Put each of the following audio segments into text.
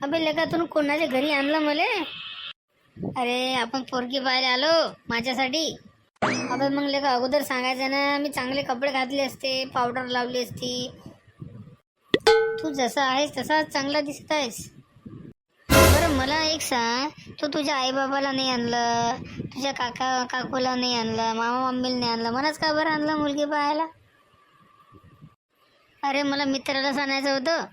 अबे लेखा तू कोणाच्या घरी आणलं मले? अरे आपण पोरगी पाहायला आलो माझ्यासाठी. अबे मग लेखा अगोदर सांगायचं ना मी चांगले कपडे घातले असते पावडर लावली असती. तू जसा आहेस तसा चांगला दिसत आहेस बरं मला एक सांग तू तुझ्या आईबाबाला नाही आणलं तुझ्या काका काकूला नाही आणलं मामा मम्मीला नाही आणलं मलाच का बरं आणलं मुलगी पाहायला? अरे मला मित्राला सांगायचं होतं.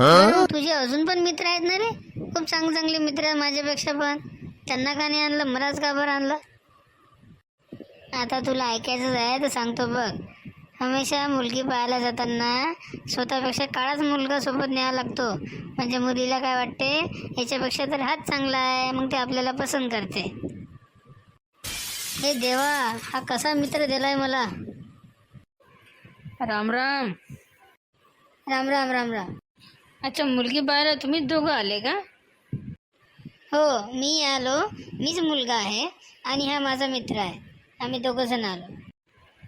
तुझे अजून पण मित्र आहेत ना रे? खूप चांगले चांगले मित्र आहेत माझ्यापेक्षा पण. त्यांना का नाही आणलं? मलाच का बरं आणलं? आता तुला ऐकायचंच आहे तर सांगतो बघ. हमेशा मुलगी पाहायला जाताना स्वतःपेक्षा काळाच मुलगा सोबत न्यावा लागतो. म्हणजे मुलीला काय वाटते? याच्यापेक्षा तर हाच चांगला आहे मग ते आपल्याला पसंत करते. हे देवा हा कसा मित्र दिलाय मला. राम राम. राम राम राम राम. अच्छा मुलगी पाहायला तुम्हीच दोघं आले का? हो मी आलो. मीच मुलगा आहे आणि हा माझा मित्र आहे. आम्ही दोघं जण आलो.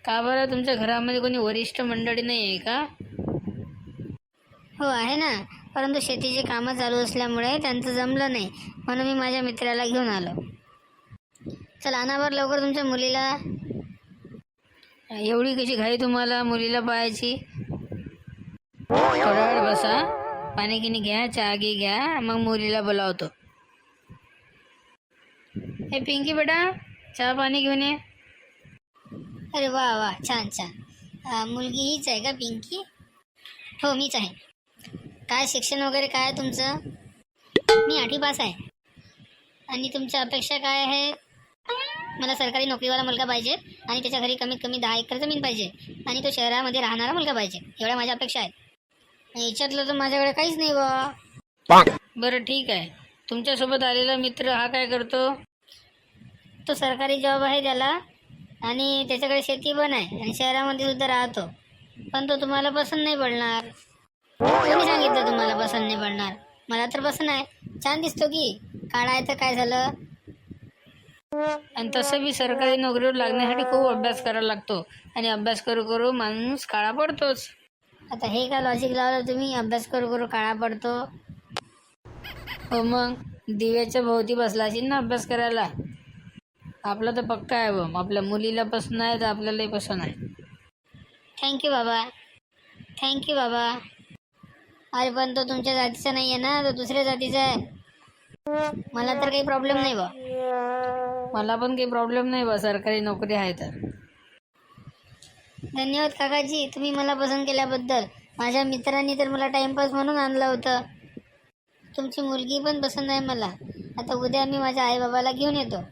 का बरं? तुमच्या घरामध्ये कोणी वरिष्ठ मंडळी नाही आहे का? हो आहे ना. परंतु शेतीची कामं चालू असल्यामुळे त्यांचं जमलं नाही. म्हणून मी माझ्या मित्राला घेऊन आलो. चल बरं लवकर तुमच्या मुलीला. एवढी कशी घाई तुम्हाला मुलीला पाहायची? थोडा वेळ बसा. पाणी गिनी घ्या चहा घे घ्या मग मुलीला बोलावतो. हे पिंकी बेटा चहा पाणी घेऊन ये. अरे वा वा छान छान. मुलगी हीच आहे का पिंकी? हो मीच आहे. काय शिक्षण वगैरे काय आहे तुमचं? मी आठी पास आहे. आणि तुमच्या अपेक्षा काय आहे? मला सरकारी नोकरीवाला मुलगा पाहिजे आणि त्याच्या घरी कमीत कमी दहा एकर जमीन पाहिजे आणि तो शहरामध्ये राहणारा मुलगा पाहिजे. एवढ्या माझ्या अपेक्षा आहेत. याच्यातलं तर माझ्याकडे काहीच नाही बा. बरं ठीक आहे. तुमच्यासोबत आलेला मित्र हा काय करतो? तो सरकारी जॉब आहे त्याला आणि त्याच्याकडे शेती पण आहे आणि शहरामध्ये सुद्धा राहतो. पण तो तुम्हाला पसंत नाही पडणार. कोणी सांगितलं तुम्हाला पसंत नाही पडणार? मला तर पसंत आहे. छान दिसतो की. काळा आहे तर काय झालं? आणि तसं बी सरकारी नोकरीवर लागण्यासाठी खूप अभ्यास करावा लागतो. आणि अभ्यास करू करू माणूस काळा पडतोच. आता हे का लॉजिक लावलं तुम्ही? अभ्यास करू करू काळा पडतो. हो मग? दिव्याच्या भोवती बसला असेल ना अभ्यास करायला. आपलं तर पक्का आहे बघ आपल्या मुलीला पसंत आहे तर आपल्यालाही पसंत आहे. थँक्यू बाबा. थँक्यू बाबा. अरे पण तो तुमच्या जातीचा नाही आहे ना तो दुसऱ्या जातीचा आहे. मला तर काही प्रॉब्लेम नाही बा मला पण काही प्रॉब्लेम नाही बा सरकारी नोकरी आहे तर. धन्यवाद काकाजी. तुम्ही मला पसंत केल्याबद्दल. माझ्या मित्रांनी तर मला टाइमपास म्हणून आणलं होतं. तुमची मुलगी पण पसंत आहे मला. आता उद्या मी माझ्या आईबाबाला घेऊन येतो.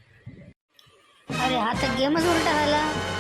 अरे हा तर गेमच उलटा झाला.